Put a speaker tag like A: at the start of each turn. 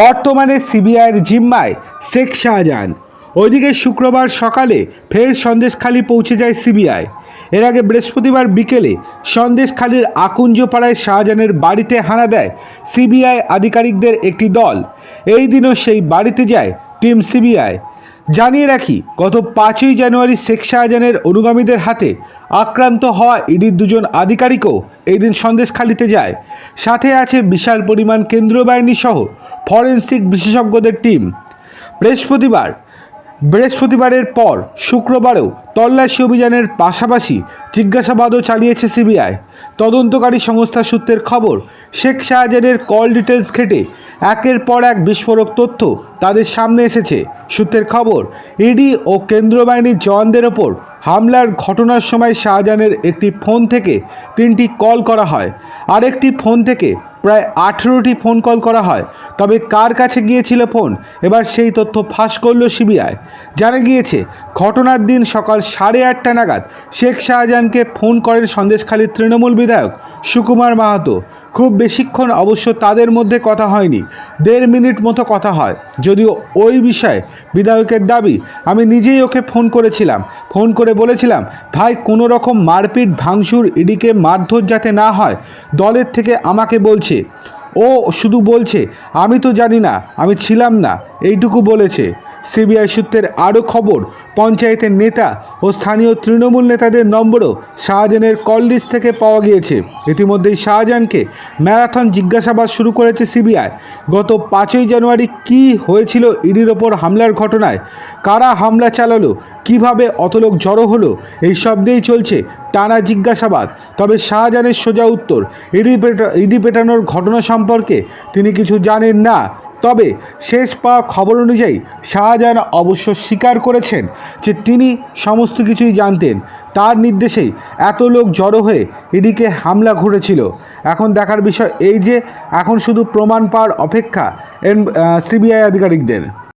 A: বর্তমানে সিবিআইয়ের জিম্মায় শেখ শাহজাহান। ওইদিকে শুক্রবার সকালে ফের সন্দেশখালি পৌঁছে যায় সিবিআই। এর আগে বৃহস্পতিবার বিকেলে সন্দেশখালির আকুঞ্জপাড়ায় শাহজাহানের বাড়িতে হানা দেয় সিবিআই আধিকারিকদের একটি দল। এই দিনও সেই বাড়িতে যায় টিম সিবিআই। জানিয়ে রাখি, গত পাঁচই জানুয়ারি শেখ শাহজাহানের অনুগামীদের হাতে আক্রান্ত হওয়া ইডির দুজন আধিকারিকও এই দিন সন্দেশখালিতে যায়। সাথে আছে বিশাল পরিমাণ কেন্দ্রীয় বাহিনী সহ ফরেন্সিক বিশেষজ্ঞদের টিম। বৃহস্পতিবার বৃহস্পতিবারের পর শুক্রবারেও তল্লাশি অভিযানের পাশাপাশি জিজ্ঞাসাবাদও চালিয়েছে সিবিআই। তদন্তকারী সংস্থা সূত্রের খবর, শেখ শাহজাহানের কল ডিটেলস ঘেটে একের পর এক বিস্ফোরক তথ্য তাদের সামনে এসেছে। সূত্রের খবর, ইডি ও কেন্দ্রীয় বাহিনীর জওয়ানদের ওপর হামলার ঘটনার সময় শাহজাহানের একটি ফোন থেকে তিনটি কল করা হয়। আরেকটি ফোন থেকে প্রায় আঠেরোটি ফোন কল করা হয়। তবে কার কাছে গিয়েছিল ফোন? এবার সেই তথ্য ফাঁস করল সিবিআই। জানা গিয়েছে, ঘটনার দিন সকাল সাড়ে আটটা নাগাদ শেখ শাহজাহানকে ফোন করেন সন্দেশখালীর তৃণমূল বিধায়ক সুকুমার মাহাতো। খুব বেশিক্ষণ অবশ্য তাদের মধ্যে কথা হয়নি। দেড় মিনিট মতো কথা হয়। যদিও ওই বিষয়ে বিধায়কের দাবি, আমি নিজেই ওকে ফোন করেছিলাম। ফোন করে বলেছিলাম, ভাই, কোনো রকম মারপিট ভাঙচুর, ইডিকে মারধর যাতে না হয়, দলের থেকে আমাকে বলছে। ও শুধু বলছে, আমি তো জানি না, আমি ছিলাম না। এইটুকু বলেছে। সিবিআই সূত্রের আরও খবর, পঞ্চায়েতের নেতা ও স্থানীয় তৃণমূল নেতাদের নম্বরও শাহজাহানের কল লিস্ট থেকে পাওয়া গিয়েছে। ইতিমধ্যেই শাহজাহানকে ম্যারাথন জিজ্ঞাসাবাদ শুরু করেছে সিবিআই। গত পাঁচই জানুয়ারি কি হয়েছিল ইডির ওপর হামলার ঘটনায়? কারা হামলা চালালো? কীভাবে অত লোক জড়ো হলো, এই সব দিয়েই চলছে টানা জিজ্ঞাসাবাদ। তবে শাহজাহানের সোজা উত্তর, ইডি পেটা, ইডি পেটানোর ঘটনা সম্পর্কে তিনি কিছু জানেন না। তবে শেষ পাওয়া খবর অনুযায়ী শাহজাহান অবশ্য স্বীকার করেছেন যে তিনি সমস্ত কিছুই জানতেন। তার নির্দেশেই এত লোক জড়ো হয়ে এদিকে হামলা ঘটেছিল। এখন দেখার বিষয় এই যে এখন শুধু প্রমাণ পাওয়ার অপেক্ষা সিবিআই আধিকারিকদের।